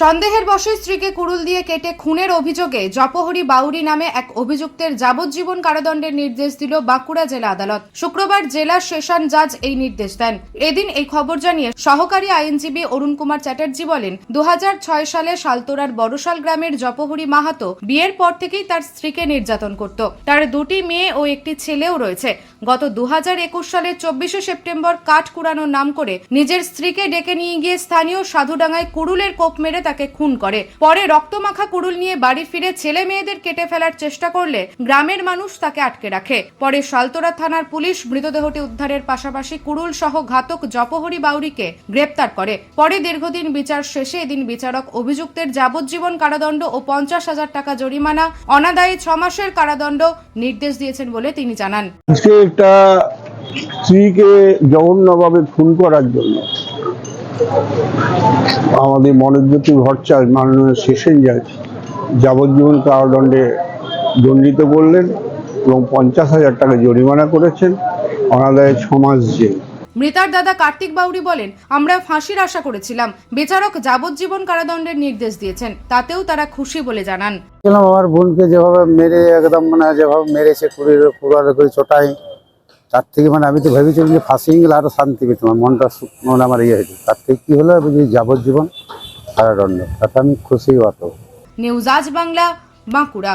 সন্দেহের বশে স্ত্রীকে কুড়ুল দিয়ে কেটে খুনের অভিযোগে জপহরি বাউরি নামে এক অভিযুক্তের যাবজ্জীবন কারাদণ্ডের নির্দেশ দিল বাঁকুড়া জেলা আদালত। শুক্রবার জেলা সেশন জাজ এই নির্দেশ দেন। এদিন এই খবর জানিয়ে সহকারী আইনজীবী অরুণ কুমার চ্যাটার্জি বলেন দু হাজার ছয় সালে শালতোরার বড়শাল গ্রামের জপহরি মাহাতো বিয়ের পর থেকেই তার স্ত্রীকে নির্যাতন করত। তার দুটি মেয়ে ও একটি ছেলেও রয়েছে। গত দু হাজার একুশ সালের চব্বিশে সেপ্টেম্বর কাঠ কুড়ানোর নাম করে নিজের স্ত্রীকে ডেকে নিয়ে গিয়ে স্থানীয় সাধুডাঙ্গায় কুড়ুলের কোপ মেরে তাকে খুন করে। পরে রক্তমাখা কুড়ুল নিয়ে বাড়ি ফিরে ছেলে মেয়েদের কেটে ফেলার চেষ্টা করলে গ্রামের মানুষ তাকে আটকে রাখে। পরে শালতোরা থানার পুলিশ মৃতদেহটি উদ্ধারের পাশাপাশি কুড়ুল সহ ঘাতক জপহরি বাউরিকে গ্রেপ্তার করে। পরে দীর্ঘদিন বিচার শেষে এদিন বিচারক অভিযুক্তের যাবজ্জীবন কারাদণ্ড ও পঞ্চাশ হাজার টাকা জরিমানা, অনাদায়ী ছ মাসের কারাদণ্ড নির্দেশ দিয়েছেন বলে তিনি জানান। আজকে একটা স্ত্রীকে জঘন্যভাবে খুন করার জন্য। আমাদের মনোজ্যোতি ভট্টাচার্য মাননীয় সেশন জাজ যাবজ্জীবন কারাদণ্ডে দণ্ডিত করলেন এবং পঞ্চাশ হাজার টাকা জরিমানা করেছেন। অনাদায়ে মাস জেল। মৃতার দাদা কার্তিক বাউরি বলেন আমরা ফাঁসির আশা করেছিলাম। বিচারক যাবজ্জীবন কারাদণ্ডের নির্দেশ দিয়েছেন তাতেও তারা খুশি বলে জানান। আমার বোনকে যেভাবে মেরে একদম মানে যেভাবে মেরেছে কুড়ির কুড়ালে করে ছোটাই তার থেকে মানে আমি তো ভেবেছিলাম যে ফাঁসিয়ে গেলে আরও শান্তি পেতাম মনটা মনে আমার ইয়ে হয়েছে। তার থেকে কি হলো? যে যাবজ্জীবন, কারাদণ্ড। তাতে আমি খুশি অত নিউজ আজ বাংলা, বাঁকুড়া।